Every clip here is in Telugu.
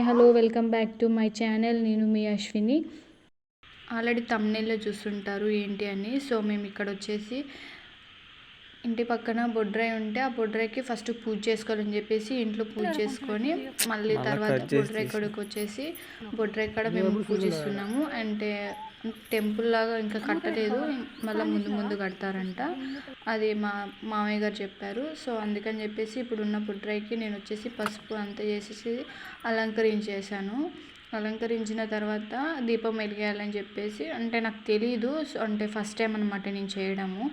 Hi hello welcome back to my channel. నేను మీ అశ్విని. ఆల్రెడీ తమ్నేల్లో చూస్తుంటారు ఏంటి అని. సో మేము ఇక్కడ వచ్చేసి ఇంటి పక్కన బొడ్రాయి ఉంటే ఆ బొడ్రాయికి ఫస్ట్ పూజ చేసుకోవాలని చెప్పేసి ఇంట్లో పూజ చేసుకొని మళ్ళీ తర్వాత బొడ్రాయి కొడుకు వచ్చేసి బొడ్రాయి కాడ మేము పూజిస్తున్నాము అంటే టెంపుల్ లాగా ఇంకా కట్టలేదు. మళ్ళీ ముందు ముందు కడతారంట. అది మా మామయ్య గారు చెప్పారు. సో అందుకని చెప్పేసి ఇప్పుడు ఉన్న బొడ్రాయికి నేను వచ్చేసి పసుపు అంతా చేసేసి అలంకరించేసాను అలంకరించిన తర్వాత దీపం వెలిగేయాలని చెప్పేసి అంటే నాకు తెలీదు. సో అంటే ఫస్ట్ టైం అనమాట నేను చేయడము.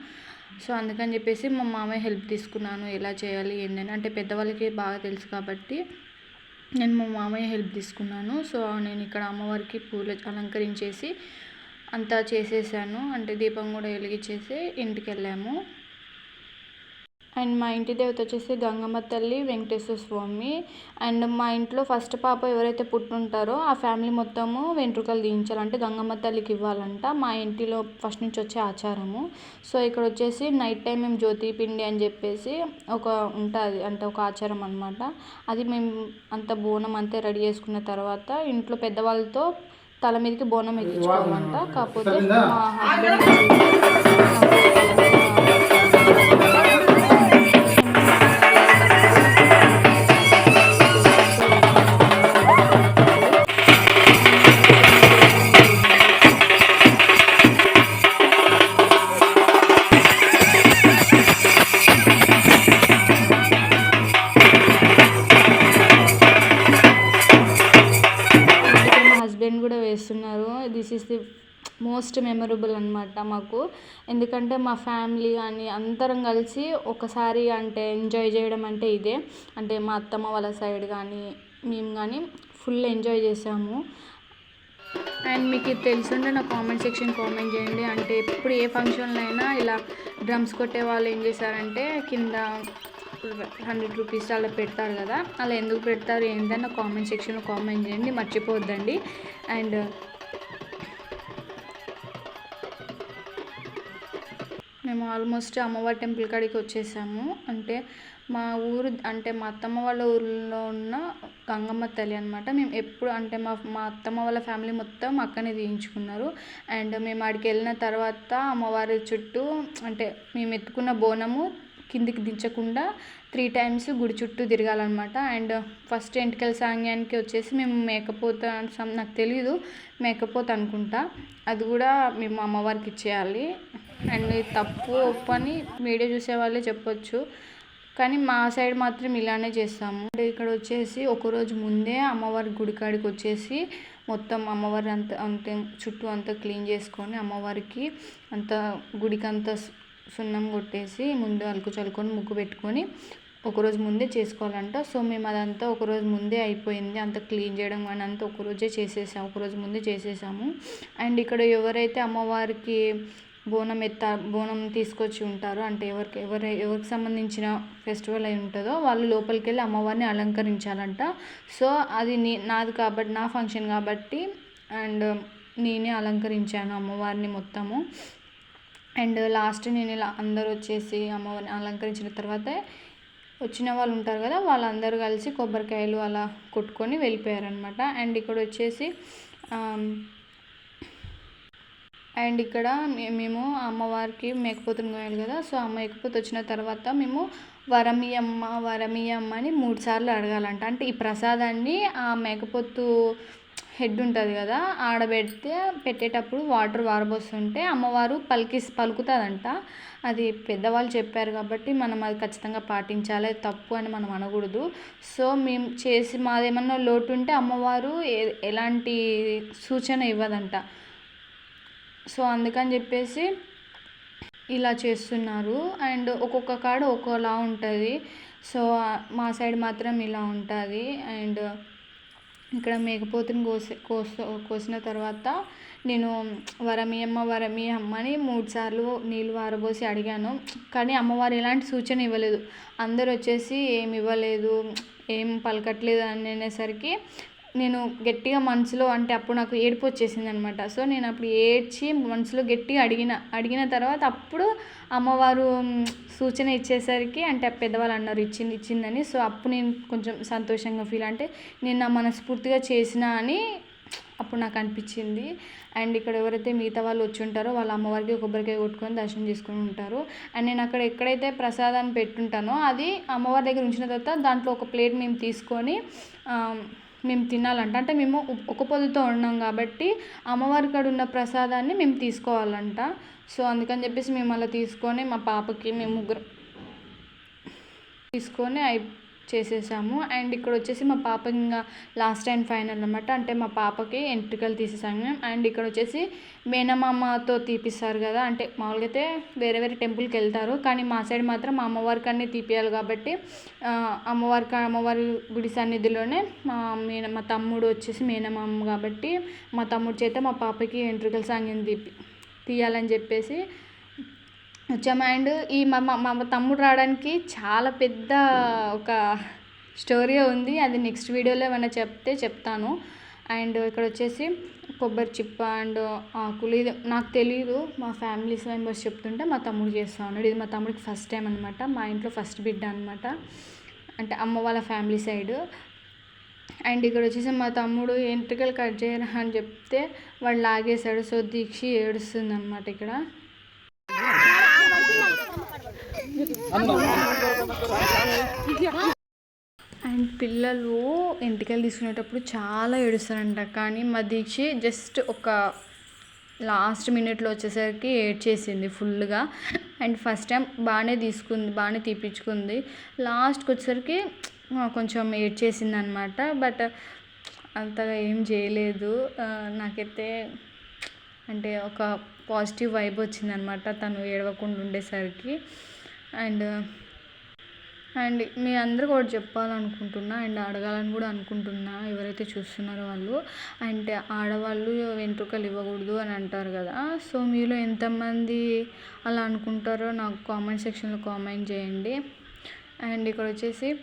సో అందుకని చెప్పేసి మా మామయ్య హెల్ప్ తీసుకున్నాను. ఎలా చేయాలి ఏంటని అంటే పెద్దవాళ్ళకి బాగా తెలుసు కాబట్టి నేను మా మామయ్య హెల్ప్ తీసుకున్నాను. సో నేను ఇక్కడ అమ్మవారికి పూలు అలంకరించేసి అంతా చేసేసాను. అంటే దీపం కూడా వెలిగించేసి ఇంటికి వెళ్ళాము. అండ్ మా ఇంటి దేవత వచ్చేసి గంగమ్మ తల్లి వెంకటేశ్వర స్వామి. అండ్ మా ఇంట్లో ఫస్ట్ పాప ఎవరైతే పుట్టుంటారో ఆ ఫ్యామిలీ మొత్తము వెంట్రుకలు తీయించాలి అంటే గంగమ్మ తల్లికి ఇవ్వాలంట. మా ఇంటిలో ఫస్ట్ నుంచి వచ్చే ఆచారము. సో ఇక్కడ వచ్చేసి నైట్ టైం మేము జ్యోతి పిండి అని చెప్పేసి ఒక ఉంటుంది అంటే ఒక ఆచారం అనమాట అది మేము అంత బోనం అంతా రెడీ చేసుకున్న తర్వాత ఇంట్లో పెద్దవాళ్ళతో తల మీదకి బోనం ఎక్కించుకోవాలంట కాకపోతే మా husband is the most memorable అనమాట మాకు. ఎందుకంటే మా ఫ్యామిలీ కానీ అందరం కలిసి ఒకసారి అంటే ఎంజాయ్ చేయడం అంటే ఇదే. అంటే మా అత్తమ్మ వాళ్ళ సైడ్ కానీ మేము కానీ ఫుల్ ఎంజాయ్ చేసాము. అండ్ మీకు ఇది తెలుసుంటే నా కామెంట్ సెక్షన్ కామెంట్ చేయండి. అంటే ఎప్పుడు ఏ ఫంక్షన్లో అయినా ఇలా డ్రమ్స్ కొట్టే వాళ్ళు ఏం చేశారంటే కింద హండ్రెడ్ రూపీస్ అలా పెడతారు కదా అలా ఎందుకు పెడతారు ఏంటన్న కామెంట్ సెక్షన్లో కామెంట్ చేయండి. మర్చిపోద్దండి అండ్ మేము ఆల్మోస్ట్ అమ్మవారి టెంపుల్ కాడికి వచ్చేసాము. అంటే మా ఊరు అంటే మా అత్తమ్మ వాళ్ళ ఊరిలో ఉన్న గంగమ్మ తల్లి అనమాట మేము ఎప్పుడు అంటే మా మా అత్తమ్మ వాళ్ళ ఫ్యామిలీ మొత్తం అక్కనే తీయించుకున్నారు. అండ్ మేము ఆడికి వెళ్ళిన తర్వాత అమ్మవారి చుట్టూ అంటే మేము ఎత్తుకున్న బోనము కిందికి దించకుండా త్రీ టైమ్స్ గుడి చుట్టూ తిరగాలన్నమాట. అండ్ ఫస్ట్ ఎంటికల సాంగ్యానికి వచ్చేసి మేము మేకపోత నాకు తెలీదు మేకపోత అనుకుంటా. అది కూడా మేము అమ్మవారికి ఇచ్చేయాలి. అండ్ తప్పు ఒప్పు అని వీడియో చూసే వాళ్ళే చెప్పొచ్చు. కానీ మా సైడ్ మాత్రం ఇలానే చేస్తాము. అంటే ఇక్కడ వచ్చేసి ఒకరోజు ముందే అమ్మవారి గుడి కాడికి వచ్చేసి మొత్తం అమ్మవారి అంత అంత చుట్టూ అంతా క్లీన్ చేసుకొని అమ్మవారికి అంత గుడికి అంత సున్నం కొట్టేసి ముందు అలుకు చల్లుకొని ముగ్గు పెట్టుకొని ఒకరోజు ముందే చేసుకోవాలంట. సో మేము అదంతా ఒకరోజు ముందే అయిపోయింది. అంత క్లీన్ చేయడం కానీ అంతా ఒకరోజే చేసేసాము ఒకరోజు ముందే చేసేసాము. అండ్ ఇక్కడ ఎవరైతే అమ్మవారికి బోనం ఎత్త బోనం తీసుకొచ్చి ఉంటారో అంటే ఎవరికి ఎవరి ఎవరికి సంబంధించిన ఫెస్టివల్ అయి ఉంటుందో వాళ్ళు లోపలికి వెళ్ళి అమ్మవారిని అలంకరించాలంట. సో అది నీ నాది కాబట్టి నా ఫంక్షన్ కాబట్టి అండ్ నేనే అలంకరించాను అమ్మవారిని మొత్తము. అండ్ లాస్ట్ నేను ఇలా అందరూ వచ్చేసి అమ్మవారిని అలంకరించిన తర్వాత వచ్చిన వాళ్ళు ఉంటారు కదా వాళ్ళందరూ కలిసి కొబ్బరికాయలు అలా కొట్టుకొని వెళ్ళిపోయారనమాట అండ్ ఇక్కడ వచ్చేసి అండ్ ఇక్కడ మేము అమ్మవారికి మేకపోతుని కోయాలి కదా సో ఆ ఎక్కపోతే వచ్చిన తర్వాత మేము వరమియమ్మ వరమియమ్మ అని మూడు సార్లు అడగాలంట. అంటే ఈ ప్రసాదాన్ని ఆ మేకపోతు హెడ్ ఉంటుంది కదా ఆడబెడితే పెట్టేటప్పుడు వాటర్ వారబోస్తుంటే అమ్మవారు పలికి పలుకుతుందంట. అది పెద్దవాళ్ళు చెప్పారు కాబట్టి మనం అది ఖచ్చితంగా పాటించాలి తప్పు అని మనం అనకూడదు. సో మేము చేసి మాదేమన్నా లోటు ఉంటే అమ్మవారు ఎలాంటి సూచన ఇవ్వదంట. సో అందుకని చెప్పేసి ఇలా చేస్తున్నారు. అండ్ ఒక్కొక్క కాడ ఒక్కోలా ఉంటుంది. సో మా సైడ్ మాత్రం ఇలా ఉంటుంది. అండ్ ఇక్కడ మేకపోతుని కోసి కోసి కోసిన తర్వాత నేను వరమియమ్మ వరమియమ్మ అని మూడుసార్లు నీళ్ళు వారబోసి అడిగాను. కానీ అమ్మవారు ఎలాంటి సూచన ఇవ్వలేదు. అందరు వచ్చేసి ఏమి ఇవ్వలేదు ఏం పలకట్లేదు అని అనేసరికి నేను గట్టిగా మనసులో అంటే అప్పుడు నాకు ఏడుపు వచ్చేసింది అనమాట సో నేను అప్పుడు ఏడ్చి మనసులో గట్టిగా అడిగిన అడిగిన తర్వాత అప్పుడు అమ్మవారు సూచన ఇచ్చేసరికి అంటే పెద్దవాళ్ళు అన్నారు ఇచ్చింది ఇచ్చిందని. సో అప్పుడు నేను కొంచెం సంతోషంగా ఫీల్ అంటే నేను నా మనస్ఫూర్తిగా చేసిన అని అప్పుడు నాకు అనిపించింది. అండ్ ఇక్కడ ఎవరైతే మిగతా వాళ్ళు వచ్చి ఉంటారో వాళ్ళ అమ్మవారికి కొబ్బరికాయ కొట్టుకొని దర్శనం చేసుకొని ఉంటారు. అండ్ నేను అక్కడ ఎక్కడైతే ప్రసాదాన్ని పెట్టుంటానో అది అమ్మవారి దగ్గర ఉంచిన తర్వాత దాంట్లో ఒక ప్లేట్ మేము తీసుకొని మేము తినాలంట. అంటే మేము ఒక పొద్దుతో ఉన్నాం కాబట్టి అమ్మవారి కాడ ఉన్న ప్రసాదాన్ని మేము తీసుకోవాలంట. సో అందుకని చెప్పేసి మేము అలా తీసుకొని మా పాపకి మేము ముగ్గురు తీసుకొని అయి చేసేసాము. అండ్ ఇక్కడ వచ్చేసి మా పాప ఇంకా లాస్ట్ అండ్ ఫైనల్ అనమాట అంటే మా పాపకి ఎంట్రికలు తీసేసాము. అండ్ ఇక్కడ వచ్చేసి మేనమామతో తీపిస్తారు కదా. అంటే మామూలుగా అయితే వేరే వేరే టెంపుల్కి వెళ్తారు. కానీ మా సైడ్ మాత్రం మా అమ్మవారికి అన్నీ తీపియాలి కాబట్టి అమ్మవారికి అమ్మవారి గుడి సన్నిధిలోనే మా మేన మా తమ్ముడు వచ్చేసి మేనమామ కాబట్టి మా తమ్ముడు చేత మా పాపకి ఎంట్రికల్ సాంగ్యం తీపి తీయాలని చెప్పేసి వచ్చాము అండ్ ఈ మా మా తమ్ముడు రావడానికి చాలా పెద్ద ఒక స్టోరీ ఉంది. అది నెక్స్ట్ వీడియోలో ఏమైనా చెప్తే చెప్తాను. అండ్ ఇక్కడ వచ్చేసి కొబ్బరి చిప్ప అండ్ ఆకులు ఇది నాకు తెలియదు మా ఫ్యామిలీస్ మెంబర్స్ చెప్తుంటే మా తమ్ముడు చేస్తూ ఉన్నాడు. ఇది మా తమ్ముడికి ఫస్ట్ టైం అనమాట మా ఇంట్లో ఫస్ట్ బిడ్డ అనమాట అంటే అమ్మ వాళ్ళ ఫ్యామిలీ సైడ్. అండ్ ఇక్కడ వచ్చేసి మా తమ్ముడు ఎంట్రికలు కట్ చేయరా అని చెప్తే వాడు లాగేశాడు. సో దీక్ష ఏడుస్తుంది అనమాట ఇక్కడ. అండ్ పిల్లలు ఎంటికలు తీసుకునేటప్పుడు చాలా ఏడుస్తారంట. కానీ మా దీక్ష జస్ట్ ఒక లాస్ట్ మినిట్లో వచ్చేసరికి ఏడ్చేసింది ఫుల్గా. అండ్ ఫస్ట్ టైం బాగానే తీసుకుంది బాగానే తీపించుకుంది లాస్ట్కి వచ్చేసరికి కొంచెం ఏడ్చేసింది అనమాట బట్ అంతగా ఏం చేయలేదు. నాకైతే అంటే ఒక పాజిటివ్ వైబ్ వచ్చిందనమాట తను ఏడవకుండా ఉండేసరికి. అండ్ అండ్ మీ అందరికి ఒకటి చెప్పాలనుకుంటున్నా అండ్ అడగాలని కూడా అనుకుంటున్నా ఎవరైతే చూస్తున్నారో వాళ్ళు. అండ్ ఆడవాళ్ళు వెంట్రుకలు ఇవ్వకూడదు అని అంటారు కదా. సో మీలో ఎంతమంది అలా అనుకుంటారో నాకు కామెంట్ సెక్షన్లో కామెంట్ చేయండి. అండ్ ఇక్కడ వచ్చేసి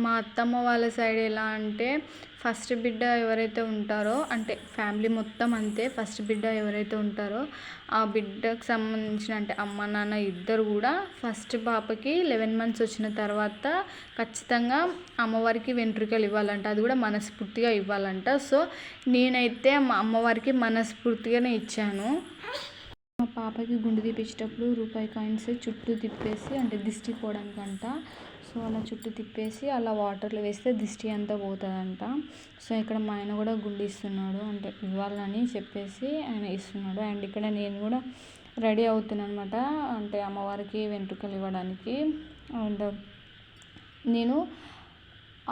మా అత్తమ్మ వాళ్ళ సైడ్ ఎలా అంటే ఫస్ట్ బిడ్డ ఎవరైతే ఉంటారో అంటే ఫ్యామిలీ మొత్తం అంతే ఫస్ట్ బిడ్డ ఎవరైతే ఉంటారో ఆ బిడ్డకు సంబంధించిన అంటే అమ్మ నాన్న ఇద్దరు కూడా ఫస్ట్ పాపకి లెవెన్ మంత్స్ వచ్చిన తర్వాత ఖచ్చితంగా అమ్మవారికి వెంట్రుకలు ఇవ్వాలంట. అది కూడా మనస్ఫూర్తిగా ఇవ్వాలంట. సో నేనైతే మా అమ్మవారికి మనస్ఫూర్తిగానే ఇచ్చాను. మా పాపకి గుండు తీపించేటప్పుడు రూపాయి కాయిన్స్ చుట్టూ తిప్పేసి అంటే దిష్టి పోవడానికంట సో అలా చుట్టూ తిప్పేసి అలా వాటర్లో వేస్తే దిష్టి అంతా పోతుందంట. సో ఇక్కడ మా ఆయన కూడా గుండు ఇస్తున్నాడు. అంటే ఇవ్వాలని చెప్పేసి ఆయన ఇస్తున్నాడు. అండ్ ఇక్కడ నేను కూడా రెడీ అవుతున్నాను అనమాట అంటే అమ్మవారికి వెంట్రుకలు ఇవ్వడానికి. అండ్ నేను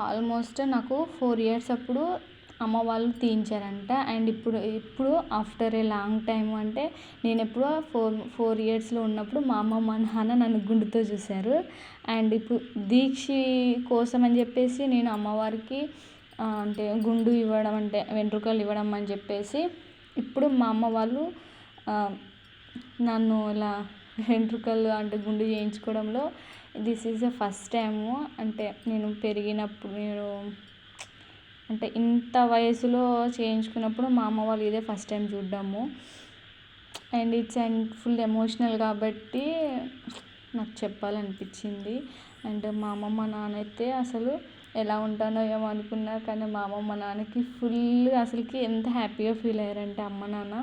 ఆల్మోస్ట్ నాకు ఫోర్ ఇయర్స్ అప్పుడు అమ్మ వాళ్ళు తీయించారంట. అండ్ ఇప్పుడు ఇప్పుడు ఆఫ్టర్ ఏ లాంగ్ టైం అంటే నేను ఎప్పుడో ఫోర్ ఫోర్ ఇయర్స్లో ఉన్నప్పుడు మా అమ్మ మా నాన్న నన్ను గుండుతో చూశారు. అండ్ ఇప్పుడు దీక్ష కోసం అని చెప్పేసి నేను అమ్మవారికి అంటే గుండు ఇవ్వడం అంటే వెంట్రుకలు ఇవ్వడం అని చెప్పేసి ఇప్పుడు మా అమ్మ వాళ్ళు నన్ను ఇలా వెంట్రుకలు అంటే గుండు చేయించుకోవడంలో this is the first time అంటే నేను పెరిగినప్పుడు నేను అంటే ఇంత వయసులో చేయించుకున్నప్పుడు మా అమ్మ వాళ్ళు ఇదే first time చూడ్డము. And it's and full emotional కాబట్టి నాకు చెప్పాలనిపించింది. అండ్ మా అమ్మమ్మ నాన్న అయితే అసలు ఎలా ఉంటానో ఏమో అనుకున్నా కానీ మా అమ్మమ్మ నాన్నకి ఫుల్ అసలుకి ఎంత హ్యాపీగా ఫీల్ అయ్యారంటే అమ్మ నాన్న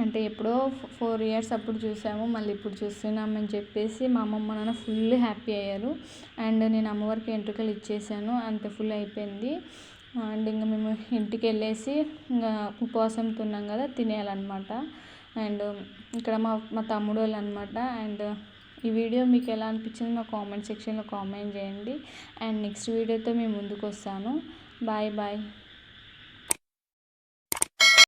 అంటే ఎప్పుడో ఫోర్ ఇయర్స్ అప్పుడు చూసాము మళ్ళీ ఇప్పుడు చూస్తున్నామని చెప్పేసి మా అమ్మమ్మ నాన్న ఫుల్ హ్యాపీ అయ్యారు. అండ్ నేను అమ్మవారికి వెంట్రుకలు ఇచ్చేసాను అంత ఫుల్ అయిపోయింది. అండ్ ఇంకా మేము ఇంటికి వెళ్ళేసి ఇంకా ఉపవాసంతో ఉన్నాం కదా తినేయాలన్నమాట. అండ్ ఇక్కడ మా మా తమ్ముడు వాళ్ళు అనమాట అండ్ ఈ వీడియో మీకు ఎలా అనిపించింది నా కామెంట్ సెక్షన్లో కామెంట్ చేయండి. అండ్ నెక్స్ట్ వీడియోతో మేము ముందుకు వస్తాను బాయ్ బాయ్.